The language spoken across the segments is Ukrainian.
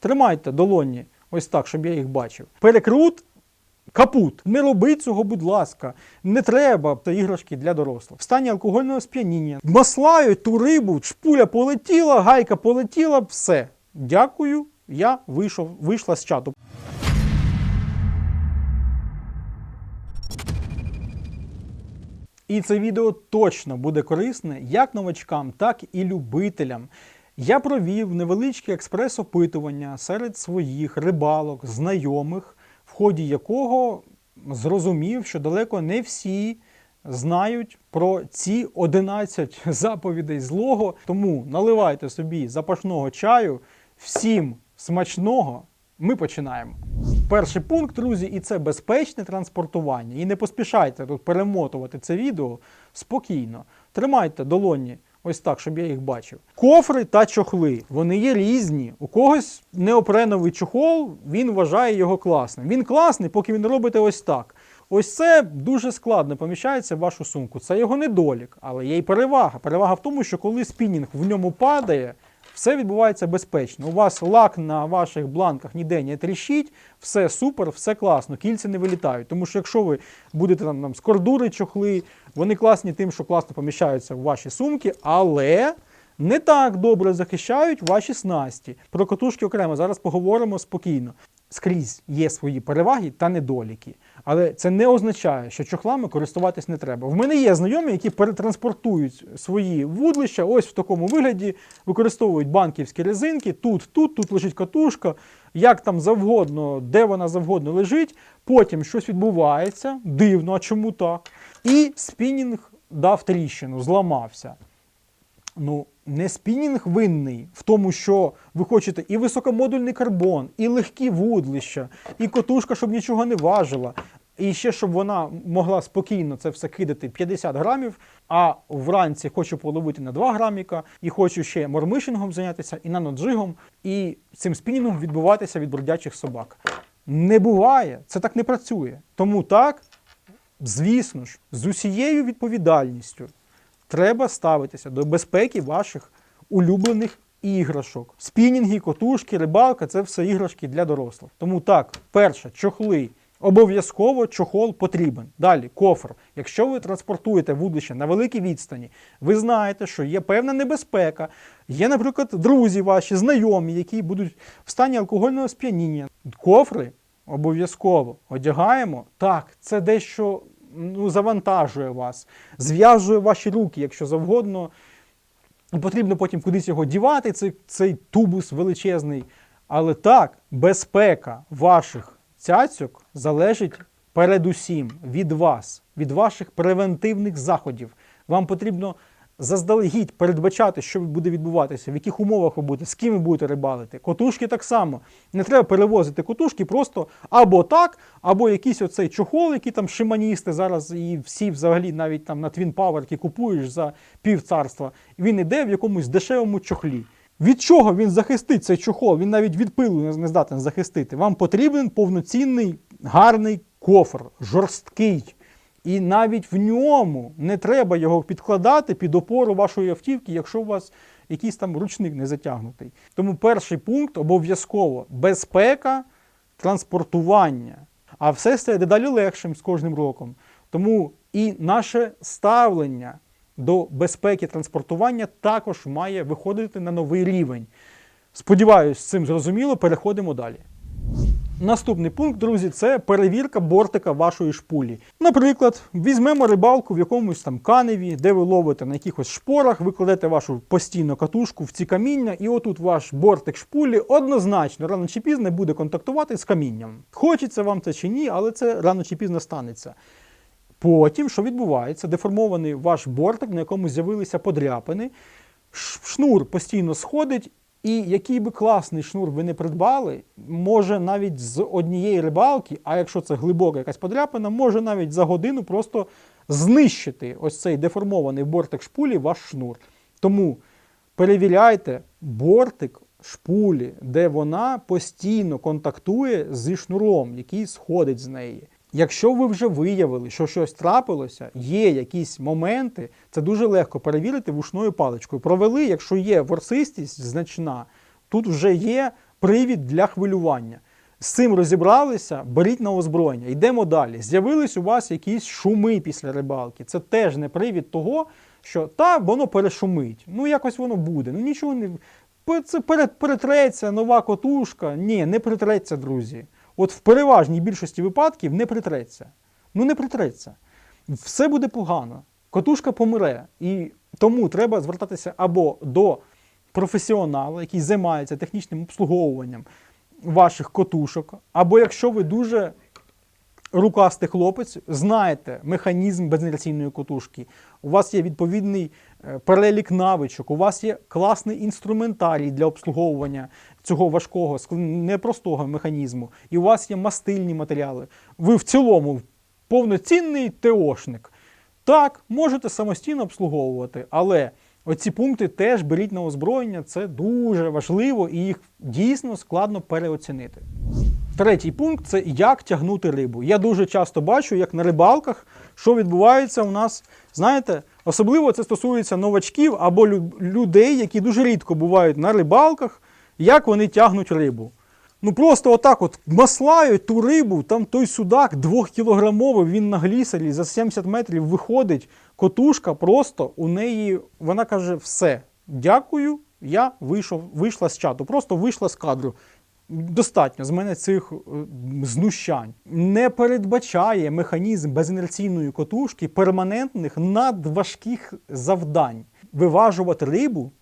Тримайте долоні ось так, щоб я їх бачив. Перекрут. Капут. Не робіть цього, будь ласка. Не треба це іграшки для дорослих. В стані алкогольного сп'яніння. Маслають ту рибу, шпуля полетіла, гайка полетіла, все. Дякую. Я вийшов, вийшла з чату. І це відео точно буде корисне як новачкам, так і любителям. Я провів невеличке експрес-опитування серед своїх рибалок, знайомих, в ході якого зрозумів, що далеко не всі знають про ці 11 заповідей злого. Тому наливайте собі запашного чаю. Всім смачного! Ми починаємо. Перший пункт, друзі, і це безпечне транспортування. І не поспішайте тут перемотувати це відео спокійно. Тримайте долоні ось так, щоб я їх бачив. Кофри та чохли, вони є різні. У когось неопреновий чохол, він вважає його класним. Він класний, поки він робите ось так. Ось це дуже складно поміщається в вашу сумку. Це його недолік, але є й перевага. Перевага в тому, що коли спінінг в ньому падає, все відбувається безпечно. У вас лак на ваших бланках ніде не тріщить, все супер, все класно, кільці не вилітають. Тому що якщо ви будете там, там з кордури чохли, вони класні тим, що класно поміщаються в ваші сумки, але не так добре захищають ваші снасті. Про катушки окремо зараз поговоримо спокійно. Скрізь є свої переваги та недоліки. Але це не означає, що чохлами користуватись не треба. В мене є знайомі, які перетранспортують свої вудлища ось в такому вигляді, використовують банківські резинки. Тут, тут, тут лежить катушка, як там завгодно, де вона завгодно лежить. Потім щось відбувається, дивно, а чому так? І спінінг дав тріщину, зламався. Ну, не спінінг винний в тому, що ви хочете і високомодульний карбон, і легкі вудлища, і котушка, щоб нічого не важила. І ще щоб вона могла спокійно це все кидати 50 грамів, а вранці хочу половити на 2 граміка, і хочу ще мормишингом зайнятися, і наноджигом, і цим спінінгом відбуватися від бродячих собак. Не буває, це так не працює. Тому так, звісно ж, з усією відповідальністю треба ставитися до безпеки ваших улюблених іграшок. Спінінги, котушки, рибалка це все іграшки для дорослих. Тому так, перше, чохли. Обов'язково чохол потрібен. Далі, кофр. Якщо ви транспортуєте вудлище на великій відстані, ви знаєте, що є певна небезпека. Є, наприклад, друзі ваші, знайомі, які будуть в стані алкогольного сп'яніння. Кофри обов'язково одягаємо. Так, це дещо ну, завантажує вас, зв'язує ваші руки, якщо завгодно. Потрібно потім кудись його дівати, цей, цей тубус величезний. Але так, безпека ваших цяцьок залежить передусім від вас, від ваших превентивних заходів. Вам потрібно заздалегідь передбачати, що буде відбуватися, в яких умовах ви будете, з ким ви будете рибалити. Котушки так само. Не треба перевозити котушки просто або так, або якийсь оцей чохол, який там шиманісти зараз і всі взагалі навіть там на Twin Power, які купуєш за пів царства, він іде в якомусь дешевому чохлі. Від чого він захистить цей чохол? Він навіть від пилу не- здатен захистити. Вам потрібен повноцінний гарний кофр, жорсткий. І навіть в ньому не треба його підкладати під опору вашої автівки, якщо у вас якийсь там ручник не затягнутий. Тому перший пункт обов'язково безпека транспортування. А все стає дедалі легшим з кожним роком. Тому і наше ставлення до безпеки транспортування також має виходити на новий рівень. Сподіваюсь, з цим зрозуміло, переходимо далі. Наступний пункт, друзі, це перевірка бортика вашої шпулі. Наприклад, візьмемо рибалку в якомусь там каневі, де ви ловите на якихось шпорах, ви кладете вашу постійну катушку в ці каміння, і отут ваш бортик шпулі однозначно рано чи пізно буде контактувати з камінням. Хочеться вам це чи ні, але це рано чи пізно станеться. Потім, що відбувається, деформований ваш бортик, на якому з'явилися подряпини, шнур постійно сходить, і який би класний шнур ви не придбали, може навіть з однієї рибалки, а якщо це глибока якась подряпина, може навіть за годину просто знищити ось цей деформований бортик шпулі ваш шнур. Тому перевіряйте бортик шпулі, де вона постійно контактує зі шнуром, який сходить з неї. Якщо ви вже виявили, що щось трапилося, є якісь моменти, це дуже легко перевірити вушною паличкою. Провели, якщо є ворсистість значна, тут вже є привід для хвилювання. З цим розібралися, беріть на озброєння. Йдемо далі. З'явились у вас якісь шуми після рибалки. Це теж не привід того, що та воно перешумить. Ну якось воно буде. Ну нічого не це пере- перетреться нова котушка. Ні, не притреться, друзі. От в переважній більшості випадків не притреться. Ну не притреться. Все буде погано. Котушка помре. І тому треба звертатися або до професіонала, який займається технічним обслуговуванням ваших котушок, або якщо ви дуже рукастий хлопець, знаєте механізм безінерційної котушки, у вас є відповідний е, перелік навичок, у вас є класний інструментарій для обслуговування цього важкого, непростого механізму, і у вас є мастильні матеріали. Ви в цілому повноцінний ТОшник. Так, можете самостійно обслуговувати, але оці пункти теж беріть на озброєння, це дуже важливо і їх дійсно складно переоцінити. Третій пункт це як тягнути рибу. Я дуже часто бачу, як на рибалках, що відбувається у нас. Знаєте, особливо це стосується новачків або людей, які дуже рідко бувають на рибалках, як вони тягнуть рибу. Ну просто отак от маслають ту рибу, там той судак двохкілограмовий, він на глісері за 70 метрів виходить. Котушка просто у неї, вона каже, все, дякую, я вийшов, вийшла з чату, просто вийшла з кадру. Достатньо з мене цих е, знущань. Не передбачає механізм безінерційної котушки перманентних надважких завдань. Виважувати рибу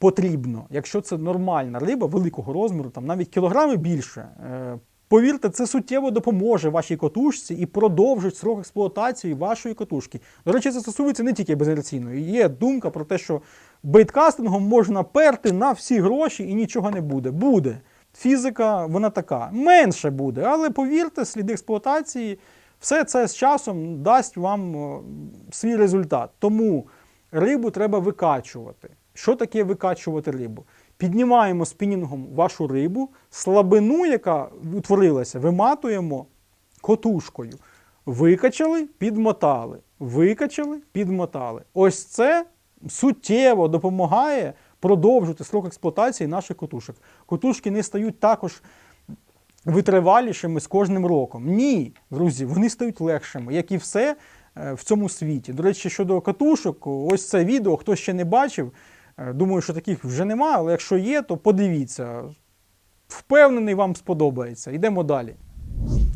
потрібно, якщо це нормальна риба великого розміру, там навіть кілограми більше. Е, Повірте, це суттєво допоможе вашій котушці і продовжить срок експлуатації вашої котушки. До речі, це стосується не тільки безінерційної. Є думка про те, що бейткастингом можна перти на всі гроші і нічого не буде. Буде. Фізика, вона така. Менше буде, але повірте, сліди експлуатації, все це з часом дасть вам свій результат. Тому рибу треба викачувати. Що таке викачувати рибу? Піднімаємо спінінгом вашу рибу, слабину, яка утворилася, виматуємо котушкою. Викачали, підмотали. Викачали, підмотали. Ось це суттєво допомагає продовжити срок експлуатації наших котушок. Котушки не стають також витривалішими з кожним роком. Ні, друзі, вони стають легшими, як і все е, в цьому світі. До речі, щодо катушок, ось це відео, хто ще не бачив, думаю, що таких вже немає, але якщо є, то подивіться. Впевнений, вам сподобається. Йдемо далі.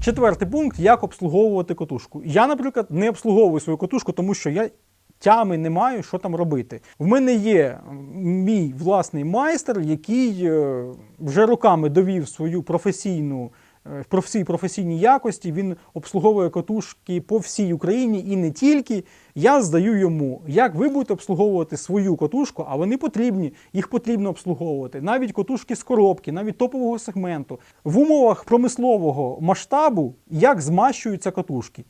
Четвертий пункт як обслуговувати котушку. Я, наприклад, не обслуговую свою котушку, тому що я тями не маю, що там робити. В мене є мій власний майстер, який е, вже роками довів свою професійну. Е, професій, професійні якості, він обслуговує котушки по всій Україні і не тільки. Я здаю йому, як ви будете обслуговувати свою котушку, а вони потрібні, їх потрібно обслуговувати. Навіть котушки з коробки, навіть топового сегменту. В умовах промислового масштабу, як змащуються котушки.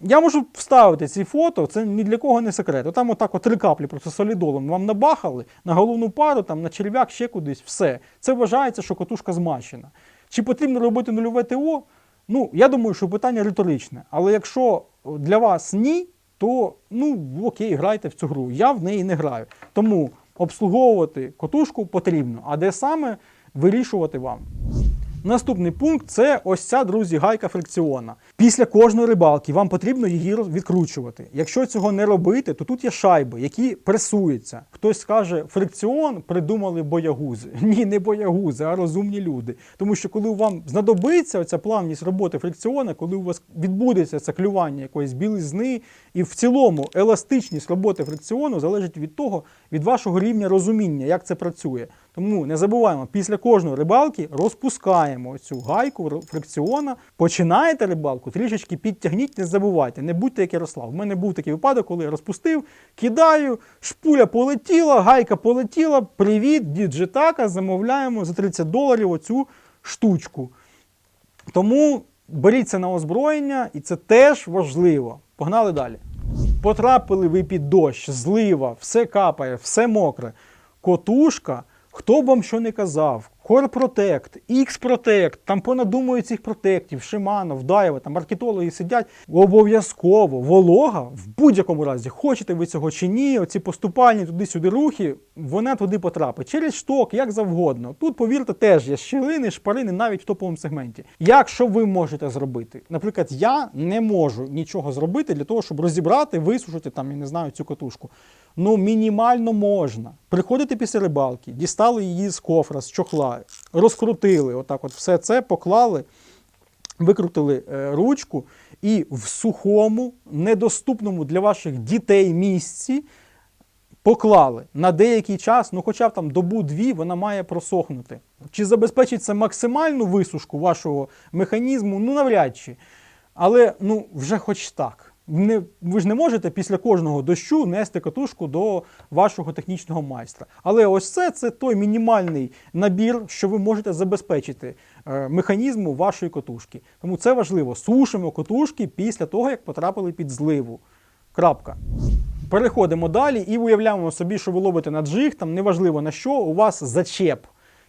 Я можу вставити ці фото, це ні для кого не секрет. Там отак от три каплі просто солідолом вам набахали на головну пару, там, на черв'як, ще кудись, все. Це вважається, що котушка змащена. Чи потрібно робити нульове ТО? Ну, я думаю, що питання риторичне. Але якщо для вас ні, то ну окей, грайте в цю гру. Я в неї не граю. Тому обслуговувати котушку потрібно, а де саме вирішувати вам. Наступний пункт це ось ця, друзі, гайка фрикціона. Після кожної рибалки вам потрібно її відкручувати. Якщо цього не робити, то тут є шайби, які пресуються. Хтось скаже, фрикціон придумали боягузи. Ні, не боягузи, а розумні люди. Тому що коли вам знадобиться оця плавність роботи фрикціона, коли у вас відбудеться це клювання якоїсь білизни, і в цілому еластичність роботи фрикціону залежить від того, від вашого рівня розуміння, як це працює. Тому не забуваємо, після кожної рибалки розпускаємо цю гайку фрикціона. Починаєте рибалку, трішечки підтягніть, не забувайте, не будьте як Ярослав. У мене був такий випадок, коли я розпустив, кидаю, шпуля полетіла, гайка полетіла. Привіт, діджитака, замовляємо за 30 доларів оцю штучку. Тому беріть це на озброєння, і це теж важливо. Погнали далі. Потрапили ви під дощ, злива, все капає, все мокре. Котушка, хто б вам що не казав, Protect, X-Protect, там понадумують цих протектів, Шиманов, Даєва, там маркетологи сидять. Обов'язково волога в будь-якому разі, хочете ви цього чи ні, оці поступальні туди-сюди рухи, вона туди потрапить. Через шток, як завгодно. Тут, повірте, теж є щілини, шпарини навіть в топовому сегменті. Як що ви можете зробити? Наприклад, я не можу нічого зробити для того, щоб розібрати, висушити там, я не знаю, цю катушку. Ну, мінімально можна. Приходите після рибалки, дістали її з кофра, з чохла, розкрутили, отак от все це поклали, викрутили е, ручку і в сухому, недоступному для ваших дітей місці поклали на деякий час, ну хоча б там добу-дві, вона має просохнути. Чи забезпечить це максимальну висушку вашого механізму? Ну навряд чи. Але ну вже хоч так. Не, ви ж не можете після кожного дощу нести катушку до вашого технічного майстра. Але ось це це той мінімальний набір, що ви можете забезпечити е, механізму вашої катушки. Тому це важливо. Сушимо катушки після того, як потрапили під зливу. Крапка. Переходимо далі і уявляємо собі, що ви ловите на джиг, там неважливо на що, у вас зачеп,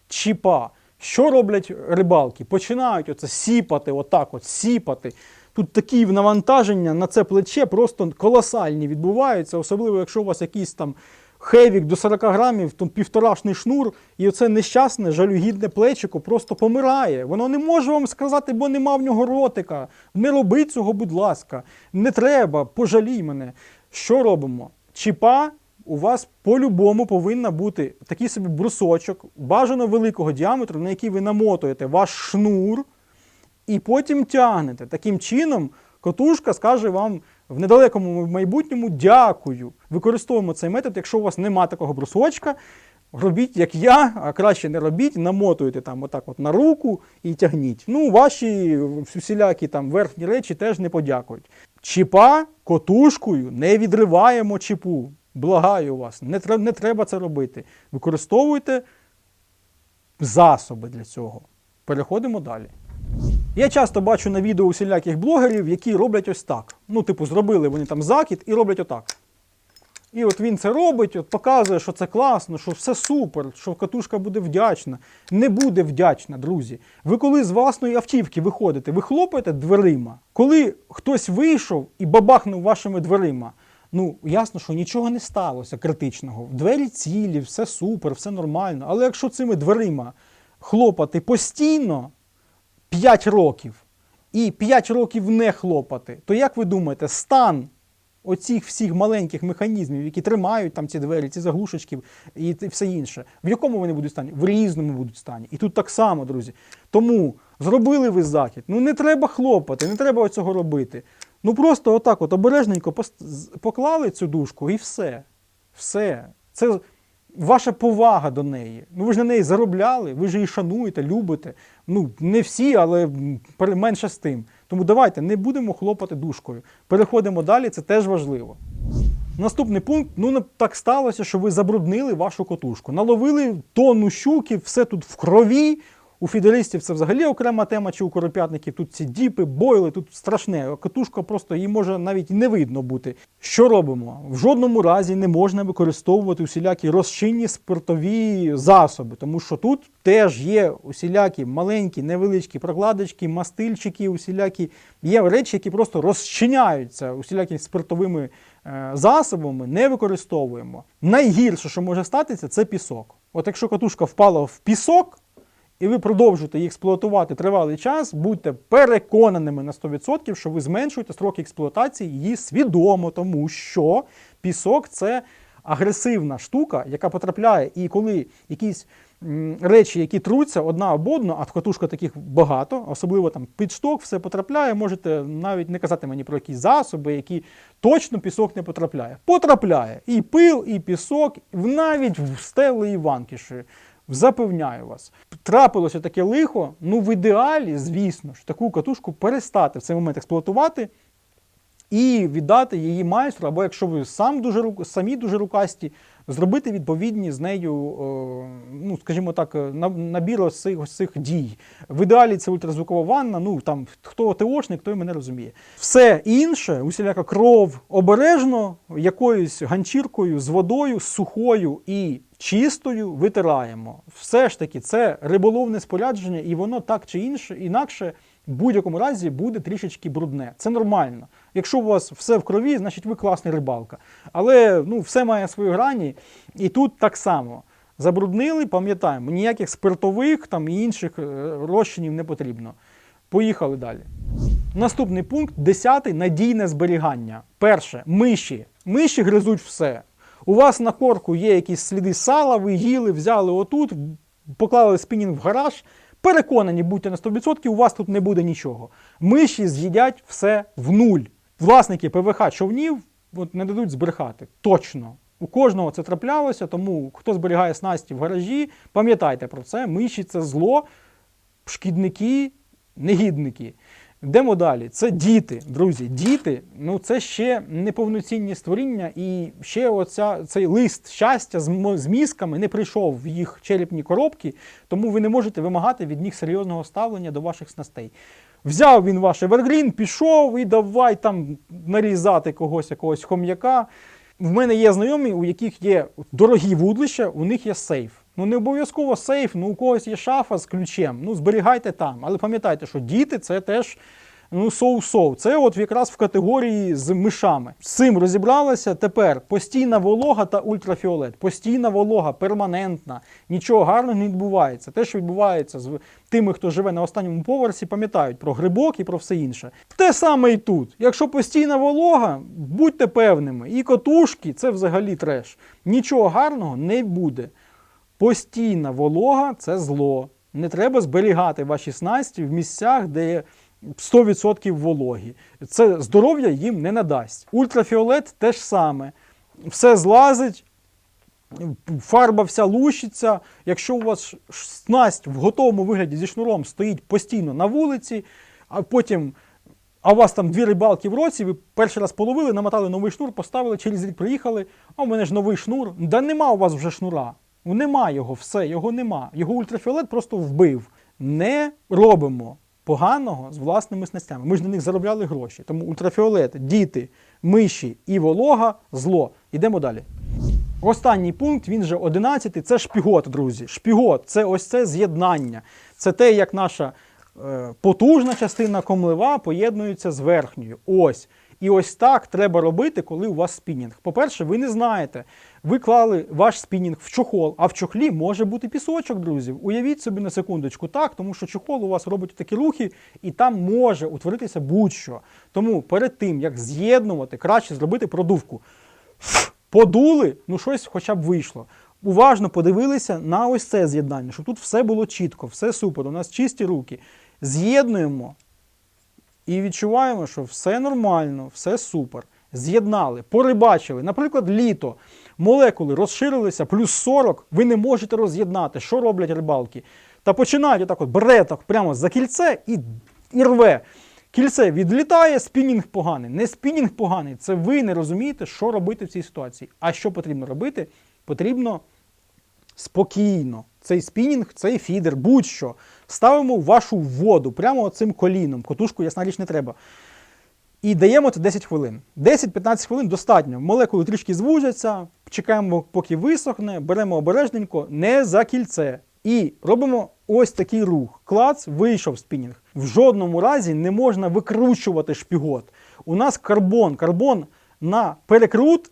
чіпа. Що роблять рибалки? Починають оце сіпати, отак от сіпати. Тут такі навантаження на це плече просто колосальні відбуваються, особливо якщо у вас якийсь там хевік до 40 грамів, то півторашний шнур, і оце нещасне, жалюгідне плечико просто помирає. Воно не може вам сказати, бо нема в нього ротика. Не робіть цього, будь ласка. Не треба, пожалій мене. Що робимо? Чіпа у вас по-любому повинна бути такий собі брусочок, бажано великого діаметру, на який ви намотуєте ваш шнур і потім тягнете. Таким чином, котушка скаже вам в недалекому майбутньому дякую. Використовуємо цей метод, якщо у вас нема такого брусочка. Робіть, як я, а краще не робіть, намотуєте там отак от на руку і тягніть. Ну, ваші всілякі там верхні речі теж не подякують. Чіпа котушкою не відриваємо чіпу. Благаю вас, не треба, не треба це робити. Використовуйте засоби для цього. Переходимо далі. Я часто бачу на відео усіляких блогерів, які роблять ось так. Ну, типу, зробили вони там закид і роблять отак. І от він це робить, от показує, що це класно, що все супер, що катушка буде вдячна. Не буде вдячна, друзі. Ви коли з власної автівки виходите, ви хлопаєте дверима. Коли хтось вийшов і бабахнув вашими дверима, ну ясно, що нічого не сталося критичного. Двері цілі, все супер, все нормально. Але якщо цими дверима хлопати постійно 5 років і 5 років не хлопати, то як ви думаєте, стан оцих всіх маленьких механізмів, які тримають там ці двері, ці заглушечки і все інше, в якому вони будуть стані? В різному будуть стані. І тут так само, друзі. Тому зробили ви захід. Ну не треба хлопати, не треба цього робити. Ну просто отак, от обережненько поклали цю дужку і все. Все. Це ваша повага до неї. Ну ви ж на неї заробляли, ви ж її шануєте, любите. Ну, не всі, але менше з тим. Тому давайте не будемо хлопати душкою. Переходимо далі, це теж важливо. Наступний пункт: ну так сталося, що ви забруднили вашу котушку. Наловили тонну щуки, все тут в крові. У фідеристів це взагалі окрема тема, чи у коропятників тут ці діпи, бойли, тут страшне. Катушка просто її може навіть не видно бути. Що робимо? В жодному разі не можна використовувати усілякі розчинні спиртові засоби, тому що тут теж є усілякі маленькі, невеличкі прокладочки, мастильчики, усілякі є речі, які просто розчиняються усілякі спиртовими е, засобами, не використовуємо. Найгірше, що може статися, це пісок. От якщо катушка впала в пісок, і ви продовжуєте її експлуатувати тривалий час, будьте переконаними на 100%, що ви зменшуєте строки експлуатації її свідомо, тому що пісок це агресивна штука, яка потрапляє, і коли якісь речі, які труться одна об одну, а в катушка таких багато, особливо там під шток, все потрапляє. Можете навіть не казати мені про якісь засоби, які точно пісок не потрапляє. Потрапляє і пил, і пісок, навіть в стели і ванкіші. Запевняю вас, трапилося таке лихо. Ну, в ідеалі, звісно ж, таку катушку перестати в цей момент експлуатувати і віддати її майстру, або якщо ви сам дуже самі дуже рукасті, зробити відповідні з нею, ну скажімо так, е, набір ось цих, цих дій. В ідеалі це ультразвукова ванна. Ну там хто ТОшник, той мене розуміє. Все інше, усіляка кров обережно якоюсь ганчіркою з водою сухою і чистою витираємо. Все ж таки, це риболовне спорядження, і воно так чи інше, інакше в будь-якому разі буде трішечки брудне. Це нормально. Якщо у вас все в крові, значить ви класний рибалка. Але ну, все має свої грані, і тут так само. Забруднили, пам'ятаємо, ніяких спиртових там і інших е, розчинів не потрібно. Поїхали далі. Наступний пункт 10 надійне зберігання. Перше миші. Миші гризуть все. У вас на корку є якісь сліди сала, ви їли, взяли отут, поклали спінінг в гараж. Переконані, будьте на 100%, у вас тут не буде нічого. Миші з'їдять все в нуль. Власники ПВХ човнів от, не дадуть збрехати. Точно. У кожного це траплялося, тому хто зберігає снасті в гаражі, пам'ятайте про це. Миші це зло, шкідники, негідники. Йдемо далі. Це діти, друзі. Діти, ну це ще неповноцінні створіння, і ще оця, цей лист щастя з, з мізками не прийшов в їх черепні коробки, тому ви не можете вимагати від них серйозного ставлення до ваших снастей. Взяв він ваш Evergreen, пішов і давай там нарізати когось, якогось хом'яка. В мене є знайомі, у яких є дорогі вудлища, у них є сейф. Ну не обов'язково сейф, ну у когось є шафа з ключем. Ну зберігайте там. Але пам'ятайте, що діти це теж ну соу-соу. Це от якраз в категорії з мишами. З цим розібралися. Тепер постійна волога та ультрафіолет. Постійна волога, перманентна. Нічого гарного не відбувається. Те, що відбувається з тими, хто живе на останньому поверсі, пам'ятають про грибок і про все інше. Те саме і тут. Якщо постійна волога, будьте певними, і котушки це взагалі треш. Нічого гарного не буде. Постійна волога це зло. Не треба зберігати ваші снасті в місцях, де 100% вологі. Це здоров'я їм не надасть. Ультрафіолет теж саме. Все злазить, фарба вся лущиться. Якщо у вас снасть в готовому вигляді зі шнуром стоїть постійно на вулиці, а потім. А у вас там дві рибалки в році, ви перший раз половили, намотали новий шнур, поставили, через рік приїхали, а у мене ж новий шнур. Да нема у вас вже шнура. Ну, Нема його, все, його нема. Його ультрафіолет просто вбив. Не робимо поганого з власними снастями. Ми ж на них заробляли гроші. Тому ультрафіолет, діти, миші і волога зло. Йдемо далі. Останній пункт, він же 11, це шпігот, друзі. Шпігот це ось це з'єднання. Це те, як наша е, потужна частина комлива поєднується з верхньою. Ось. І ось так треба робити, коли у вас спінінг. По-перше, ви не знаєте, ви клали ваш спінінг в чохол, а в чохлі може бути пісочок, друзі. Уявіть собі на секундочку так, тому що чохол у вас робить такі рухи, і там може утворитися будь-що. Тому перед тим, як з'єднувати, краще зробити продувку. Подули, ну щось хоча б вийшло. Уважно подивилися на ось це з'єднання, щоб тут все було чітко, все супер, у нас чисті руки. З'єднуємо і відчуваємо, що все нормально, все супер. З'єднали, порибачили. Наприклад, літо. Молекули розширилися, плюс 40, ви не можете роз'єднати. Що роблять рибалки? Та починають отак от бере прямо за кільце і, і рве. Кільце відлітає, спінінг поганий. Не спінінг поганий, це ви не розумієте, що робити в цій ситуації. А що потрібно робити? Потрібно спокійно. Цей спінінг, цей фідер, будь-що. Ставимо вашу воду прямо цим коліном. Котушку, ясна річ, не треба. І даємо це 10 хвилин. 10-15 хвилин достатньо. Молекули трішки звужаться, чекаємо, поки висохне, беремо обережненько, не за кільце. І робимо ось такий рух. Клац, вийшов спінінг. В жодному разі не можна викручувати шпігот. У нас карбон. Карбон на перекрут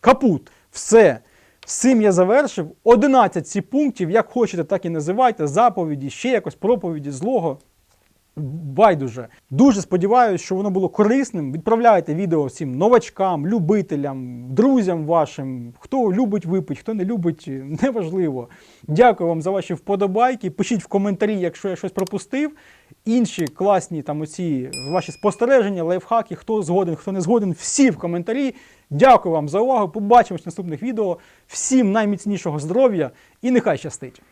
капут. Все. З цим я завершив. 11 ці пунктів, як хочете, так і називайте. Заповіді, ще якось проповіді злого. Байдуже. Дуже сподіваюся, що воно було корисним. Відправляйте відео всім новачкам, любителям, друзям вашим. Хто любить випить, хто не любить, неважливо. Дякую вам за ваші вподобайки. Пишіть в коментарі, якщо я щось пропустив. Інші класні там оці ваші спостереження, лайфхаки, хто згоден, хто не згоден, всі в коментарі. Дякую вам за увагу. Побачимось в наступних відео. Всім найміцнішого здоров'я і нехай щастить!